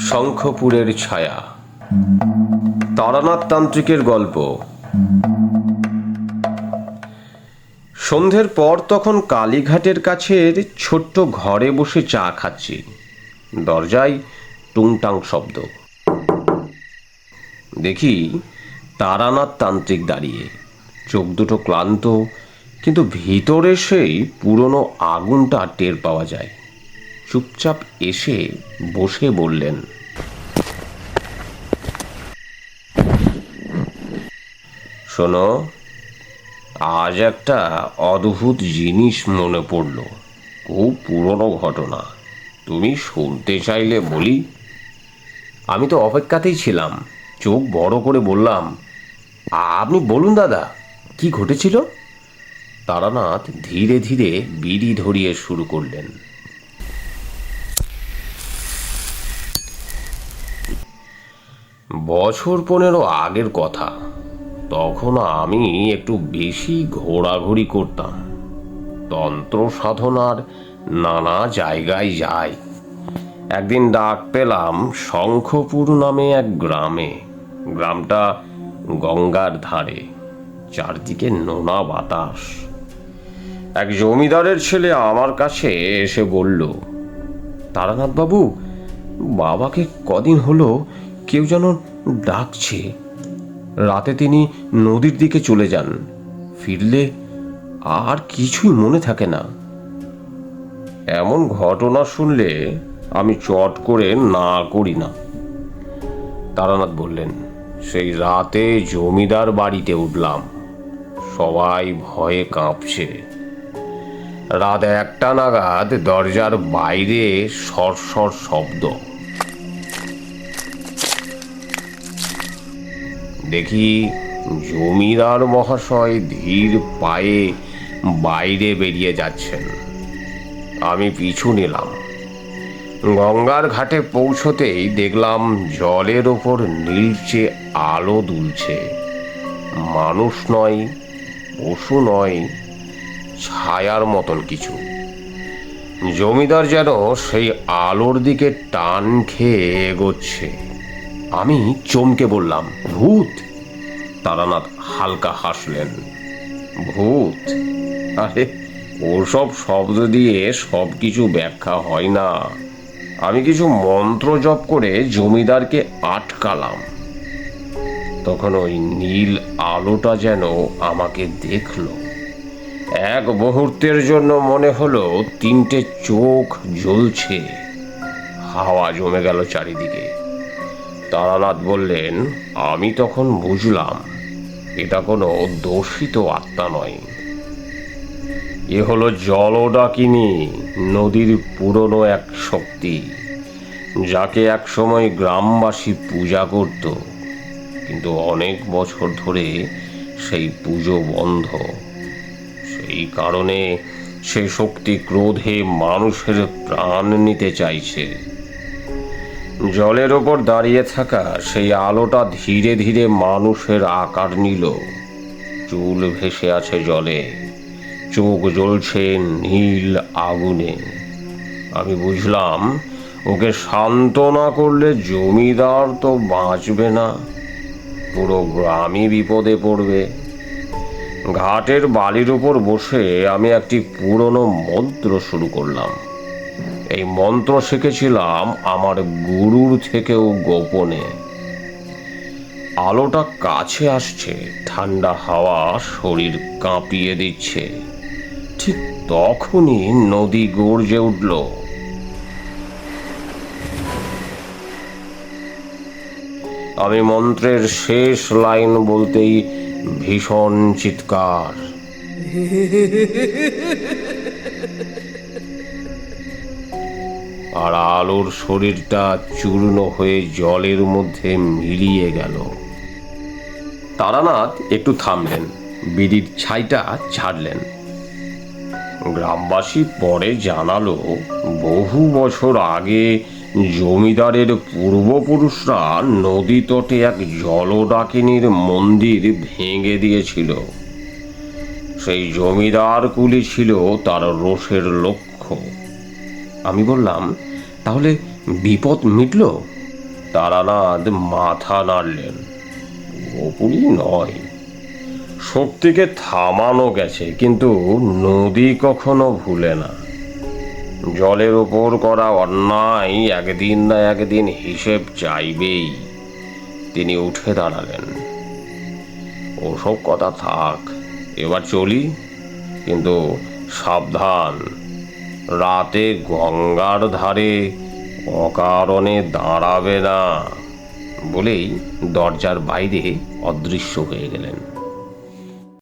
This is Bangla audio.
শঙ্খপুরের ছায়া। তারানাথ তান্ত্রিকের গল্প। সন্ধ্যের পর তখন কালীঘাটের কাছের ছোট্ট ঘরে বসে চা খাচ্ছি। দরজায় টুংটাং শব্দ। দেখি তারানাথ তান্ত্রিক দাঁড়িয়ে। চোখ দুটো ক্লান্ত, কিন্তু ভিতরে সেই পুরনো আগুনটা টের পাওয়া যায়। চুপচাপ এসে বসে বললেন, শোনো, আজ একটা অদ্ভুত জিনিস মনে পড়ল, খুব পুরনো ঘটনা। তুমি শুনতে চাইলে বলি? আমি তো অপেক্ষাতেই ছিলাম, চোখ বড় করে বললাম, আপনি বলুন দাদা, কি ঘটেছিল? তারানাথ ধীরে ধীরে বিড়ি ধরিয়ে শুরু করলেন। বছর পনেরো আগের কথা। তখন আমি একটু বেশি ঘোরাঘুরি করতাম। তন্ত্র সাধনার নানা জায়গায় যাই। একদিন ডাক পেলাম শঙ্খপুর নামে এক গ্রামে। গ্রামটা গঙ্গার ধারে, চারদিকে নোনা বাতাস। এক জমিদারের ছেলে আমার কাছে এসে বলল তারানাথ বাবু বাবাকে কদিন হলো কেউ যেন ডাকছে। রাতে তিনি নদীর দিকে চলে যান। ফিরলে আর কিছুই মনে থাকে না। এমন ঘটনা শুনলে আমি চট করে না করি না। তারানাথ বললেন, সেই রাতে জমিদার বাড়িতে উঠলাম। সবাই ভয়ে কাঁপছে। রাত একটা নাগাদ দরজার বাইরে সরসর শব্দ। দেখি জমিদার মহাশয় ধীর পায়ে বাইরে বেরিয়ে যাচ্ছেন। আমি পিছু নিলাম। গঙ্গার ঘাটে পৌঁছতেই দেখলাম জলের ওপর নীলচে আলো দুলছে। মানুষ নয়, পশু নয়, ছায়ার মতন কিছু। জমিদার যেন সেই আলোর দিকে টান খেয়ে এগোচ্ছে। আমি চমকে বললাম, ভূত! তারানাথ হালকা হাসলেন। ভূত? আরে, ওসব শব্দ দিয়ে সব কিছু ব্যাখ্যা হয় না। আমি কিছু মন্ত্র জপ করে জমিদারকে আটকালাম। তখন ওই নীল আলোটা যেন আমাকে দেখল। এক মুহূর্তের জন্য মনে হলো তিনটে চোখ জ্বলছে। হাওয়া জমে গেল চারিদিকে। তারানাথ বললেন, আমি তখন বুঝলাম, এটা কোনো দোষিত আত্মা নয়। এ হলো জলডাকিনী নদীর পুরনো এক শক্তি, যাকে একসময় গ্রামবাসী পূজা করত। কিন্তু অনেক বছর ধরে সেই পুজো বন্ধ। সেই কারণে সে শক্তি ক্রোধে মানুষের প্রাণ নিতে চাইছে। জলের ওপর দাঁড়িয়ে থাকা সেই আলোটা ধীরে ধীরে মানুষের আকার নিল। চুল ভেসে আছে জলে। চোখ জ্বলছে নীল আগুনে। আমি বুঝলাম, ওকে শান্ত না করলে জমিদার তো বাঁচবে না। পুরো গ্রামই বিপদে পড়বে। ঘাটের বালির উপর বসে আমি একটি পুরনো মন্ত্র শুরু করলাম। এই মন্ত্র শিখেছিলাম আমার গুরুর থেকেও গোপনে। আলোটা কাছে আসছে, ঠান্ডা হাওয়া শরীর কাঁপিয়ে দিচ্ছে। ঠিক তখনই নদী গর্জে উঠল। আমি মন্ত্রের শেষ লাইন বলতেই ভীষণ চিৎকার। আর আলোর শরীরটা চূর্ণ হয়ে জলের মধ্যে মিলিয়ে গেল। তারানাথ একটু থামলেন, বিড়ির ছাইটা ছাড়লেন। গ্রামবাসী পরে জানালো, বহু বছর আগে জমিদারের পূর্বপুরুষরা নদী তটে এক জলডাকিনীর মন্দির ভেঙে দিয়েছিল। সেই জমিদার কুলি ছিল তার রোষের লক্ষ্য। আমি বললাম, তাহলে বিপদ মিটল? তারানাথ মাথা নাড়লেন। পুরোপুরি নয়। শক্তিকে থামানো গেছে, কিন্তু নদী কখনো ভুলে না। জলের ওপর করা অন্যায় একদিন না একদিন হিসেব চাইবেই। তিনি উঠে দাঁড়ালেন। ওসব কথা থাক, এবার চলি, কিন্তু সাবধান। রাতে গঙ্গার ধারে অকারণে দাঁড়াবে না বলেই দরজার বাইরে অদৃশ্য হয়ে গেলেন।